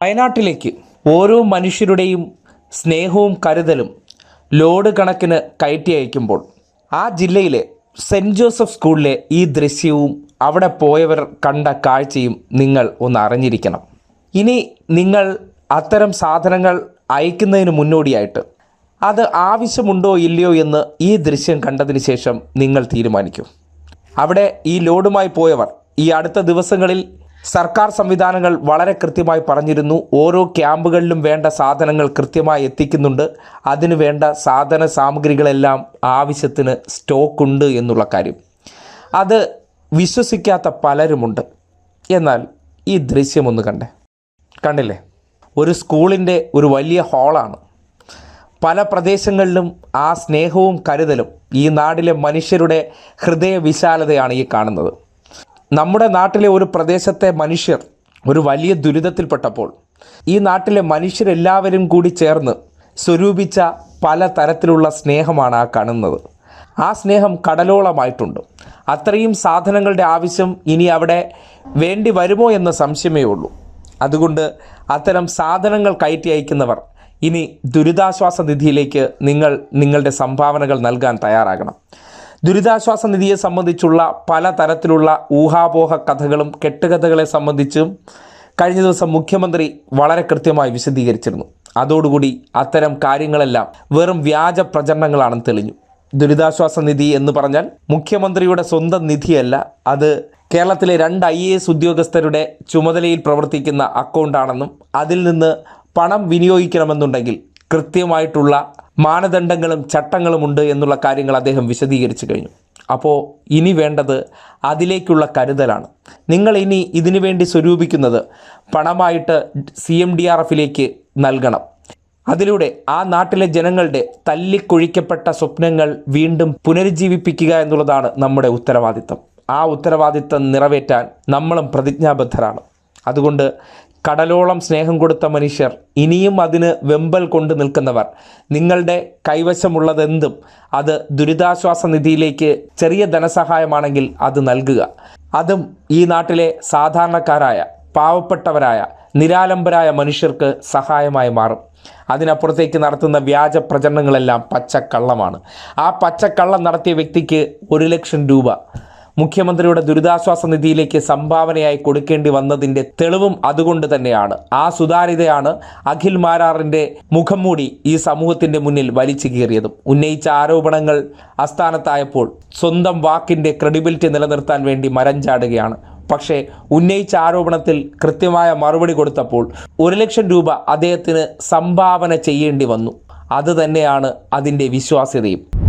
വയനാട്ടിലേക്ക് ഓരോ മനുഷ്യരുടെയും സ്നേഹവും കരുതലും ലോഡ് കണക്കിന് കയറ്റി അയക്കുമ്പോൾ ആ ജില്ലയിലെ സെന്റ് ജോസഫ് സ്കൂളിലെ ഈ ദൃശ്യവും അവിടെ പോയവർ കണ്ട കാഴ്ചയും നിങ്ങൾ ഒന്ന് അറിഞ്ഞിരിക്കണം. ഇനി നിങ്ങൾ അത്തരം സാധനങ്ങൾ അയക്കുന്നതിന് മുന്നോടിയായിട്ട് അത് ആവശ്യമുണ്ടോ ഇല്ലയോ എന്ന് ഈ ദൃശ്യം കണ്ടതിന് ശേഷം നിങ്ങൾ തീരുമാനിക്കും. അവിടെ ഈ ലോഡുമായി പോയവർ ഈ അടുത്ത ദിവസങ്ങളിൽ സർക്കാർ സംവിധാനങ്ങൾ വളരെ കൃത്യമായി പറഞ്ഞിരുന്നു. ഓരോ ക്യാമ്പുകളിലും വേണ്ട സാധനങ്ങൾ കൃത്യമായി എത്തിക്കുന്നുണ്ട്. അതിനു വേണ്ട സാധന സാമഗ്രികളെല്ലാം ആവശ്യത്തിന് സ്റ്റോക്ക് ഉണ്ട് എന്നുള്ള കാര്യം. അത് വിശ്വസിക്കാത്ത പലരുമുണ്ട്. എന്നാൽ ഈ ദൃശ്യമൊന്ന് കണ്ടേ. കണ്ടില്ലേ? ഒരു സ്കൂളിന്റെ ഒരു വലിയ ഹാളാണ്. പല പ്രദേശങ്ങളിലും ആ സ്നേഹവും കരുതലും ഈ നാടിലെ മനുഷ്യരുടെ ഹൃദയവിശാലതയാണ് ഈ കാണുന്നത്. നമ്മുടെ നാട്ടിലെ ഒരു പ്രദേശത്തെ മനുഷ്യർ ഒരു വലിയ ദുരിതത്തിൽപ്പെട്ടപ്പോൾ ഈ നാട്ടിലെ മനുഷ്യരെല്ലാവരും കൂടി ചേർന്ന് സ്വരൂപിച്ച പല തരത്തിലുള്ള സ്നേഹമാണ് ആ കാണുന്നത്. ആ സ്നേഹം കടലോളമായിട്ടുണ്ട്. അത്രയും സാധനങ്ങളുടെ ആവശ്യം ഇനി അവിടെ വേണ്ടി വരുമോ എന്ന സംശയമേ ഉള്ളൂ. അതുകൊണ്ട് അത്തരം സാധനങ്ങൾ കയറ്റി അയക്കുന്നവർ ഇനി ദുരിതാശ്വാസ നിധിയിലേക്ക് നിങ്ങൾ നിങ്ങളുടെ സംഭാവനകൾ നൽകാൻ തയ്യാറാകണം. ദുരിതാശ്വാസ നിധിയെ സംബന്ധിച്ചുള്ള പല തരത്തിലുള്ള ഊഹാപോഹ കഥകളും കെട്ടുകഥകളെ സംബന്ധിച്ചും കഴിഞ്ഞ ദിവസം മുഖ്യമന്ത്രി വളരെ കൃത്യമായി വിശദീകരിച്ചിരുന്നു. അതോടുകൂടി അത്തരം കാര്യങ്ങളെല്ലാം വെറും വ്യാജ പ്രചരണങ്ങളാണെന്ന് തെളിഞ്ഞു. ദുരിതാശ്വാസ നിധി എന്ന് പറഞ്ഞാൽ മുഖ്യമന്ത്രിയുടെ സ്വന്തം നിധിയല്ല അത് കേരളത്തിലെ രണ്ട് ഐ എ എസ് ഉദ്യോഗസ്ഥരുടെ ചുമതലയിൽ പ്രവർത്തിക്കുന്ന അക്കൗണ്ടാണെന്നും അതിൽ നിന്ന് പണം വിനിയോഗിക്കണമെന്നുണ്ടെങ്കിൽ കൃത്യമായിട്ടുള്ള മാനദണ്ഡങ്ങളും ചട്ടങ്ങളും ഉണ്ട് എന്നുള്ള കാര്യങ്ങൾ അദ്ദേഹം വിശദീകരിച്ചു കഴിഞ്ഞു. അപ്പോൾ ഇനി വേണ്ടത് അതിലേക്കുള്ള കരുതലാണ്. നിങ്ങൾ ഇനി ഇതിനു വേണ്ടി സ്വരൂപിക്കുന്നത് പണമായിട്ട് സി എം ഡി ആർ എഫിലേക്ക് നൽകണം. അതിലൂടെ ആ നാട്ടിലെ ജനങ്ങളുടെ തല്ലിക്കൊഴിക്കപ്പെട്ട സ്വപ്നങ്ങൾ വീണ്ടും പുനരുജ്ജീവിപ്പിക്കുക എന്നുള്ളതാണ് നമ്മുടെ ഉത്തരവാദിത്തം. ആ ഉത്തരവാദിത്തം നിറവേറ്റാൻ നമ്മളും പ്രതിജ്ഞാബദ്ധരാണ്. അതുകൊണ്ട് കടലോളം സ്നേഹം കൊടുത്ത മനുഷ്യർ ഇനിയും അതിന് വെമ്പൽ കൊണ്ട് നിൽക്കുന്നവർ. നിങ്ങളുടെ കൈവശമുള്ളതെന്തും അത് ദുരിതാശ്വാസ നിധിയിലേക്ക് ചെറിയ ധനസഹായമാണെങ്കിൽ അത് നൽകുക. അതും ഈ നാട്ടിലെ സാധാരണക്കാരായ പാവപ്പെട്ടവരായ നിരാലംബരായ മനുഷ്യർക്ക് സഹായമായി മാറും. അതിനപ്പുറത്തേക്ക് നടത്തുന്ന വ്യാജ പ്രചരണങ്ങളെല്ലാം പച്ചക്കള്ളമാണ്. ആ പച്ചക്കള്ളം നടത്തിയ വ്യക്തിക്ക് ഒരു ലക്ഷം രൂപ. മുഖ്യമന്ത്രിയുടെ ദുരിതാശ്വാസ നിധിയിലേക്ക് സംഭാവനയായി കൊടുക്കേണ്ടി വന്നതിന്റെ തെളിവും അതുകൊണ്ട് തന്നെയാണ്. ആ സുതാര്യതയാണ് അഖിൽ മാരാറിന്റെ മുഖം മൂടി ഈ സമൂഹത്തിന്റെ മുന്നിൽ വലിച്ചു കീറിയതും. ഉന്നയിച്ച ആരോപണങ്ങൾ അസ്ഥാനത്തായപ്പോൾ സ്വന്തം വാക്കിന്റെ ക്രെഡിബിലിറ്റി നിലനിർത്താൻ വേണ്ടി മരം ചാടുകയാണ്. പക്ഷേ ഉന്നയിച്ച ആരോപണത്തിൽ കൃത്യമായ മറുപടി കൊടുത്തപ്പോൾ ഒരു ലക്ഷം രൂപ അദ്ദേഹത്തിന് സംഭാവന ചെയ്യേണ്ടി വന്നു. അത് തന്നെയാണ് അതിന്റെ വിശ്വാസ്യതയും.